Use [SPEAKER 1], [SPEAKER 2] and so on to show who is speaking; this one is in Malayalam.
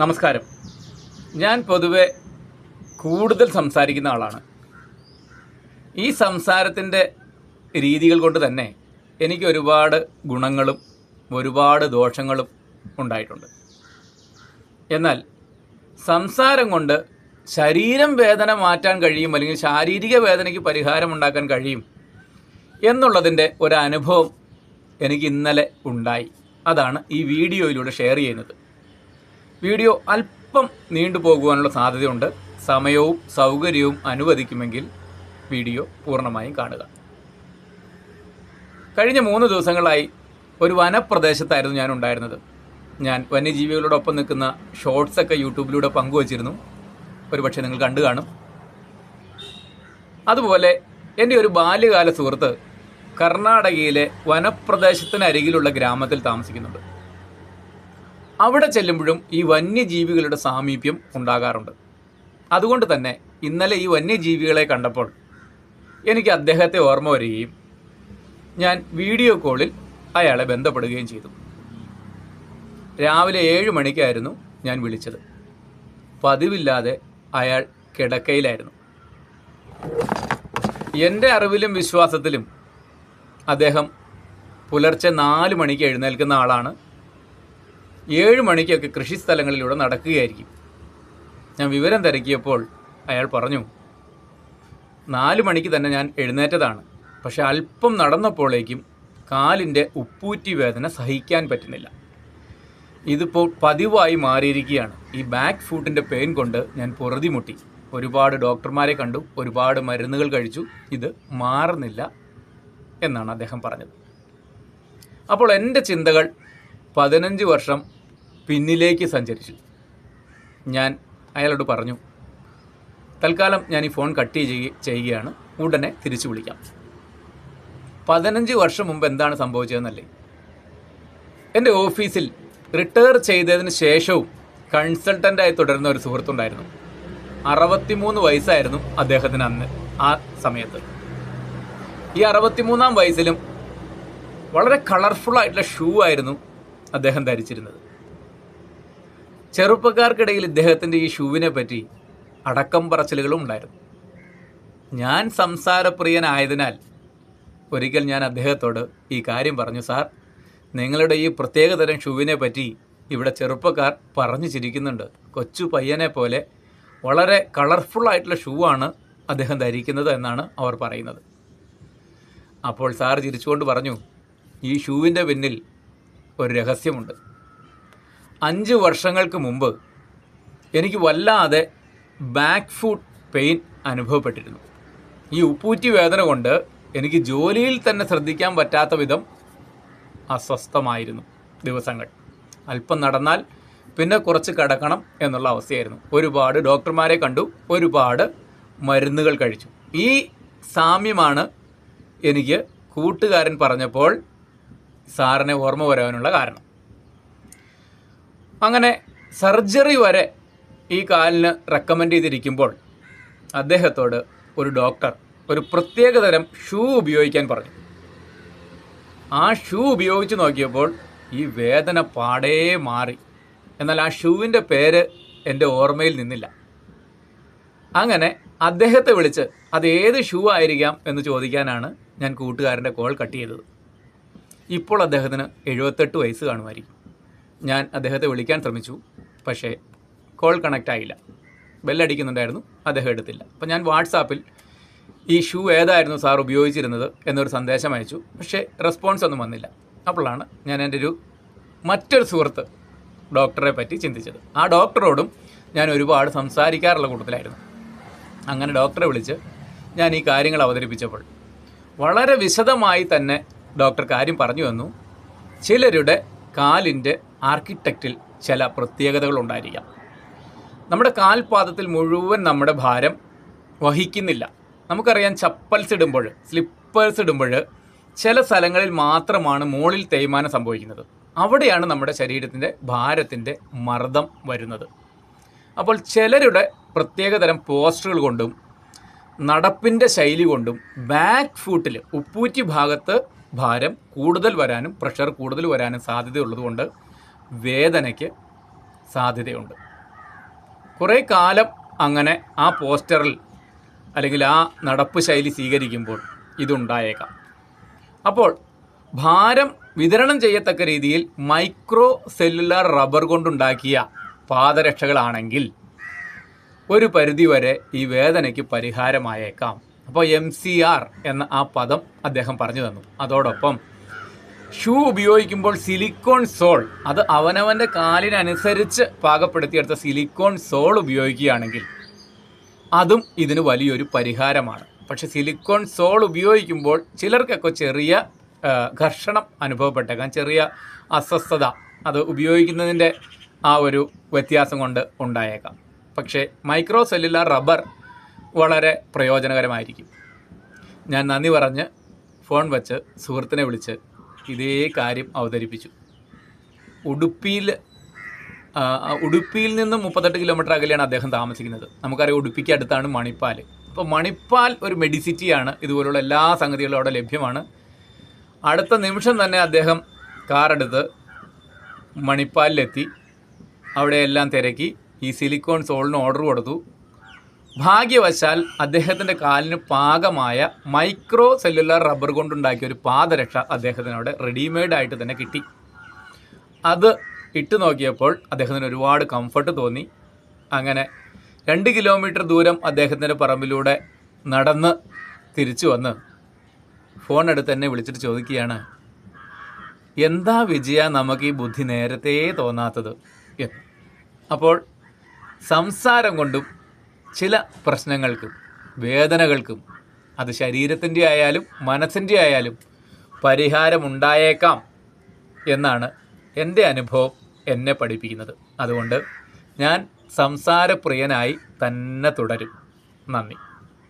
[SPEAKER 1] നമസ്കാരം. ഞാൻ പൊതുവെ കൂടുതൽ സംസാരിക്കുന്ന ആളാണ്. ഈ സംസാരത്തിന്റെ രീതികൾ കൊണ്ട് തന്നെ എനിക്ക് ഒരുപാട് ഗുണങ്ങളും ഒരുപാട് ദോഷങ്ങളും ഉണ്ടായിട്ടുണ്ട്. എന്നാൽ സംസാരം കൊണ്ട് ശരീരം വേദന മാറ്റാൻ കഴിയും അല്ലെങ്കിൽ ശാരീരിക വേദനയ്ക്ക് പരിഹാരം ഉണ്ടാക്കാൻ കഴിയും എന്നുള്ളതിന്റെ ഒരു അനുഭവം എനിക്ക് ഇന്നലെ ഉണ്ടായി. അതാണ് ഈ വീഡിയോയിലൂടെ ഷെയർ ചെയ്യുന്നത്. വീഡിയോ അല്പം നീണ്ടു പോകുവാനുള്ള സാധ്യതയുണ്ട്. സമയവും സൗകര്യവും അനുവദിക്കുമെങ്കിൽ വീഡിയോ പൂർണമായും കാണുക. കഴിഞ്ഞ മൂന്ന് ദിവസങ്ങളായി ഒരു വനപ്രദേശത്തായിരുന്നു ഞാൻ ഉണ്ടായിരുന്നത്. ഞാൻ വന്യജീവികളോടൊപ്പം നിൽക്കുന്ന ഷോർട്സൊക്കെ യൂട്യൂബിലൂടെ പങ്കുവച്ചിരുന്നു. ഒരുപക്ഷെ നിങ്ങൾ കണ്ടു കാണും. അതുപോലെ എന്റെ ഒരു ബാല്യകാല സുഹൃത്ത് കർണാടകയിലെ വനപ്രദേശത്തിനരികിലുള്ള ഗ്രാമത്തിൽ താമസിക്കുന്നുണ്ട്. അവിടെ ചെല്ലുമ്പോഴും ഈ വന്യജീവികളുടെ സാമീപ്യം ഉണ്ടാകാറുണ്ട്. അതുകൊണ്ട് തന്നെ ഇന്നലെ ഈ വന്യജീവികളെ കണ്ടപ്പോൾ എനിക്ക് അദ്ദേഹത്തെ ഓർമ്മ വരികയും ഞാൻ വീഡിയോ കോളിൽ അയാളെ ബന്ധപ്പെടുകയും ചെയ്തു. രാവിലെ ഏഴ് മണിക്കായിരുന്നു ഞാൻ വിളിച്ചത്. പതിവില്ലാതെ അയാൾ കിടക്കയിലായിരുന്നു. എന്റെ അറിവിലും വിശ്വാസത്തിലും അദ്ദേഹം പുലർച്ചെ നാല് മണിക്ക് എഴുന്നേൽക്കുന്ന ആളാണ് ഏഴ് മണിക്കൊക്കെ കൃഷിസ്ഥലങ്ങളിലൂടെ നടക്കുകയായിരിക്കും. ഞാൻ വിവരം തിരക്കിയപ്പോൾ അയാൾ പറഞ്ഞു നാല് മണിക്ക് തന്നെ ഞാൻ എഴുന്നേറ്റതാണ്. പക്ഷെ അല്പം നടന്നപ്പോഴേക്കും കാലിന്റെ ഉപ്പൂറ്റി വേദന സഹിക്കാൻ പറ്റുന്നില്ല. ഇതിപ്പോൾ പതിവായി മാറിയിരിക്കുകയാണ്. ഈ ബാക്ക് ഫുട്ടിന്റെ പെയിൻ കൊണ്ട് ഞാൻ പൊറുതിമുട്ടി ഒരുപാട് ഡോക്ടർമാരെ കണ്ടു ഒരുപാട് മരുന്നുകൾ കഴിച്ചു. ഇത് മാറുന്നില്ല എന്നാണ് അദ്ദേഹം പറഞ്ഞത്. അപ്പോൾ എന്റെ ചിന്തകൾ പതിനഞ്ച് വർഷം പിന്നിലേക്ക് സഞ്ചരിച്ചു. ഞാൻ അയാളോട് പറഞ്ഞു തൽക്കാലം ഞാൻ ഈ ഫോൺ കട്ട് ചെയ്യുക ചെയ്യുകയാണ്. ഉടനെ തിരിച്ചു വിളിക്കാം. പതിനഞ്ച് വർഷം മുമ്പ് എന്താണ് സംഭവിച്ചതെന്നല്ലേ? എന്റെ ഓഫീസിൽ റിട്ടയർ ചെയ്തതിന് ശേഷവും കൺസൾട്ടന്റായി തുടരുന്ന ഒരു സുഹൃത്തുണ്ടായിരുന്നു. അറുപത്തിമൂന്ന് വയസ്സായിരുന്നു അദ്ദേഹത്തിന് അന്ന് ആ സമയത്ത്. ഈ അറുപത്തിമൂന്നാം വയസ്സിലും വളരെ കളർഫുൾ ആയിട്ടുള്ള ഷൂ ആയിരുന്നു അദ്ദേഹം ധരിച്ചിരുന്നത്. ചെറുപ്പക്കാർക്കിടയിൽ ഇദ്ദേഹത്തിന്റെ ഈ ഷൂവിനെ പറ്റി അടക്കം പറച്ചിലുകളും ഉണ്ടായിരുന്നു. ഞാൻ സംസാരപ്രിയനായതിനാൽ ഒരിക്കൽ ഞാൻ അദ്ദേഹത്തോട് ഈ കാര്യം പറഞ്ഞു സാർ നിങ്ങളുടെ ഈ പ്രത്യേകതരം ഷൂവിനെ പറ്റി ഇവിടെ ചെറുപ്പക്കാർ പറഞ്ഞു ചിരിക്കുന്നുണ്ട്. കൊച്ചു പയ്യനെ പോലെ വളരെ കളർഫുൾ ആയിട്ടുള്ള ഷൂ ആണ് അദ്ദേഹം ധരിക്കുന്നത് എന്നാണ് അവർ പറയുന്നത്. അപ്പോൾ സാർ ചിരിച്ചുകൊണ്ട് പറഞ്ഞു ഈ ഷൂവിന്റെ പിന്നിൽ ഒരു രഹസ്യമുണ്ട്. അഞ്ച് വർഷങ്ങൾക്ക് മുമ്പ് എനിക്ക് വല്ലാതെ ബാക്ക് ഫുഡ് പെയിൻ അനുഭവപ്പെട്ടിരുന്നു. ഈ ഉപ്പൂറ്റി വേദന കൊണ്ട് എനിക്ക് ജോലിയിൽ തന്നെ ശ്രദ്ധിക്കാൻ പറ്റാത്ത വിധം അസ്വസ്ഥമായിരുന്നു ദിവസങ്ങൾ. അല്പം നടന്നാൽ പിന്നെ കുറച്ച് കിടക്കണം എന്നുള്ള അവസ്ഥയായിരുന്നു. ഒരുപാട് ഡോക്ടർമാരെ കണ്ടു ഒരുപാട് മരുന്നുകൾ കഴിച്ചു. ഈ സാമ്യമാണ് എനിക്ക് കൂട്ടുകാരൻ പറഞ്ഞപ്പോൾ സാറിനെ ഓർമ്മ വരാനുള്ള കാരണം. അങ്ങനെ സർജറി വരെ ഈ കാലിന് റെക്കമെൻഡ് ചെയ്തിരിക്കുമ്പോൾ അദ്ദേഹത്തോട് ഒരു ഡോക്ടർ ഒരു പ്രത്യേകതരം ഷൂ ഉപയോഗിക്കാൻ പറഞ്ഞു. ആ ഷൂ ഉപയോഗിച്ച് നോക്കിയപ്പോൾ ഈ വേദന പാടേ മാറി. എന്നാൽ ആ ഷൂവിന്റെ പേര് എന്റെ ഓർമ്മയിൽ നിന്നില്ല. അങ്ങനെ അദ്ദേഹത്തെ വിളിച്ച് അത് ഏത് ഷൂ ആയിരിക്കാം എന്ന് ചോദിക്കാനാണ് ഞാൻ കൂട്ടുകാരന്റെ കോൾ കട്ട് ചെയ്തത്. ഇപ്പോൾ അദ്ദേഹത്തിന് എഴുപത്തെട്ട് വയസ്സ് കാണുമായിരിക്കും. ഞാൻ അദ്ദേഹത്തെ വിളിക്കാൻ ശ്രമിച്ചു. പക്ഷേ കോൾ കണക്റ്റ് ആയില്ല ബെല്ലടിക്കുന്നുണ്ടായിരുന്നു. അദ്ദേഹം എടുത്തില്ല. അപ്പോൾ ഞാൻ വാട്സാപ്പിൽ ഈ ഷൂ ഏതായിരുന്നു സാർ ഉപയോഗിച്ചിരുന്നത് എന്നൊരു സന്ദേശം അയച്ചു. പക്ഷേ റെസ്പോൺസ് ഒന്നും വന്നില്ല. അപ്പോഴാണ് ഞാൻ എന്റെ ഒരു മറ്റൊരു സുഹൃത്ത് ഡോക്ടറെ പറ്റി ചിന്തിച്ചത്. ആ ഡോക്ടറോടും ഞാൻ ഒരുപാട് സംസാരിക്കാറുള്ള കൂട്ടത്തിലായിരുന്നു. അങ്ങനെ ഡോക്ടറെ വിളിച്ച് ഞാൻ ഈ കാര്യങ്ങൾ അവതരിപ്പിച്ചപ്പോൾ വളരെ വിശദമായി തന്നെ ഡോക്ടർ കാര്യം പറഞ്ഞു വന്നു. ചിലരുടെ കാലിന്റെ ആർക്കിടെക്റ്റിൽ ചില പ്രത്യേകതകൾ ഉണ്ടായിരിക്കാം നമ്മുടെ കാൽപാദത്തിൽ മുഴുവൻ നമ്മുടെ ഭാരം വഹിക്കുന്നില്ല. നമുക്കറിയാം ചപ്പൽസ് ഇടുമ്പോൾ സ്ലിപ്പേഴ്സ് ഇടുമ്പോൾ ചില സ്ഥലങ്ങളിൽ മാത്രമാണ് മുകളിൽ തേയ്മാനം സംഭവിക്കുന്നത്. അവിടെയാണ് നമ്മുടെ ശരീരത്തിന്റെ ഭാരത്തിന്റെ മർദ്ദം വരുന്നത്. അപ്പോൾ ചിലരുടെ പ്രത്യേകതരം പോസ്റ്ററുകൾ കൊണ്ടും നടപ്പിന്റെ ശൈലി കൊണ്ടും ബാക്ക് ഫൂട്ടിൽ ഉപ്പൂറ്റി ഭാഗത്ത് ഭാരം കൂടുതൽ വരാനും പ്രഷർ കൂടുതൽ വരാനും സാധ്യതയുള്ളതുകൊണ്ട് വേദനയ്ക്ക് സാധ്യതയുണ്ട്. കുറേ കാലം അങ്ങനെ ആ പോസ്റ്ററിൽ അല്ലെങ്കിൽ ആ നടപ്പ് ശൈലി സ്വീകരിക്കുമ്പോൾ ഇതുണ്ടായേക്കാം. അപ്പോൾ ഭാരം വിതരണം ചെയ്യത്തക്ക രീതിയിൽ മൈക്രോ സെല്ലുലാർ റബ്ബർ കൊണ്ടുണ്ടാക്കിയ പാദരക്ഷകളാണെങ്കിൽ ഒരു പരിധിവരെ ഈ വേദനയ്ക്ക് പരിഹാരമായേക്കാം. അപ്പോൾ എം സി ആർ എന്ന ആ പദം അദ്ദേഹം പറഞ്ഞു തന്നു. അതോടൊപ്പം ഷൂ ഉപയോഗിക്കുമ്പോൾ സിലിക്കോൺ സോൾ അത് അവനവന്റെ കാലിനനുസരിച്ച് പാകപ്പെടുത്തിയെടുത്ത സിലിക്കോൺ സോൾ ഉപയോഗിക്കുകയാണെങ്കിൽ അതും ഇതിന് വലിയൊരു പരിഹാരമാണ്. പക്ഷെ സിലിക്കോൺ സോൾ ഉപയോഗിക്കുമ്പോൾ ചിലർക്കൊക്കെ ചെറിയ ഘർഷണം അനുഭവപ്പെട്ടേക്കാം. ചെറിയ അസ്വസ്ഥത അത് ഉപയോഗിക്കുന്നതിന്റെ ആ ഒരു വ്യത്യാസം കൊണ്ട് ഉണ്ടായേക്കാം. പക്ഷേ മൈക്രോ സെല്ലുലാർ റബ്ബർ വളരെ പ്രയോജനകരമായിരിക്കും. ഞാൻ നന്ദി പറഞ്ഞ് ഫോൺ വെച്ച് സുഹൃത്തിനെ വിളിച്ച് ഇതേ കാര്യം അവതരിപ്പിച്ചു. ഉടുപ്പിയിൽ ഉടുപ്പിയിൽ നിന്ന് മുപ്പത്തെട്ട് കിലോമീറ്റർ അകലെയാണ് അദ്ദേഹം താമസിക്കുന്നത്. നമുക്കറിയാം ഉടുപ്പിക്ക് അടുത്താണ് മണിപ്പാൽ അപ്പോൾ മണിപ്പാൽ ഒരു മെഡിസിറ്റിയാണ്. ഇതുപോലുള്ള എല്ലാ സംഗതികളും അവിടെ ലഭ്യമാണ്. അടുത്ത നിമിഷം തന്നെ അദ്ദേഹം കാറെടുത്ത് മണിപ്പാലിലെത്തി. അവിടെയെല്ലാം തിരക്കി. ഈ സിലിക്കോൺ സോളിന് ഓർഡർ കൊടുത്തു. ഭാഗ്യവശാൽ അദ്ദേഹത്തിന്റെ കാലിന് പാകമായ മൈക്രോ സെല്ലുലാർ റബ്ബർ കൊണ്ടുണ്ടാക്കിയ ഒരു പാദരക്ഷ അദ്ദേഹത്തിന് അവിടെ റെഡിമെയ്ഡ് ആയിട്ട് തന്നെ കിട്ടി. അത് ഇട്ട് നോക്കിയപ്പോൾ അദ്ദേഹത്തിന് ഒരുപാട് കംഫർട്ട് തോന്നി. അങ്ങനെ രണ്ട് കിലോമീറ്റർ ദൂരം അദ്ദേഹത്തിന്റെ പറമ്പിലൂടെ നടന്ന് തിരിച്ചു വന്ന് ഫോൺ എടുത്ത് എന്നെ വിളിച്ചിട്ട് ചോദിക്കുകയാണ് എന്താ വിജയ നമുക്ക് ഈ ബുദ്ധി നേരത്തെ തോന്നാത്തത്? അപ്പോൾ സംസാരം കൊണ്ടും ചില പ്രശ്നങ്ങൾക്കും വേദനകൾക്കും അത് ശരീരത്തിന്റെ ആയാലും മനസ്സിന്റെ ആയാലും പരിഹാരമുണ്ടായേക്കാം എന്നാണ് എന്റെ അനുഭവം എന്നെ പഠിപ്പിക്കുന്നത്. അതുകൊണ്ട് ഞാൻ സംസാരപ്രിയനായി തന്നെ തുടരും. നന്ദി.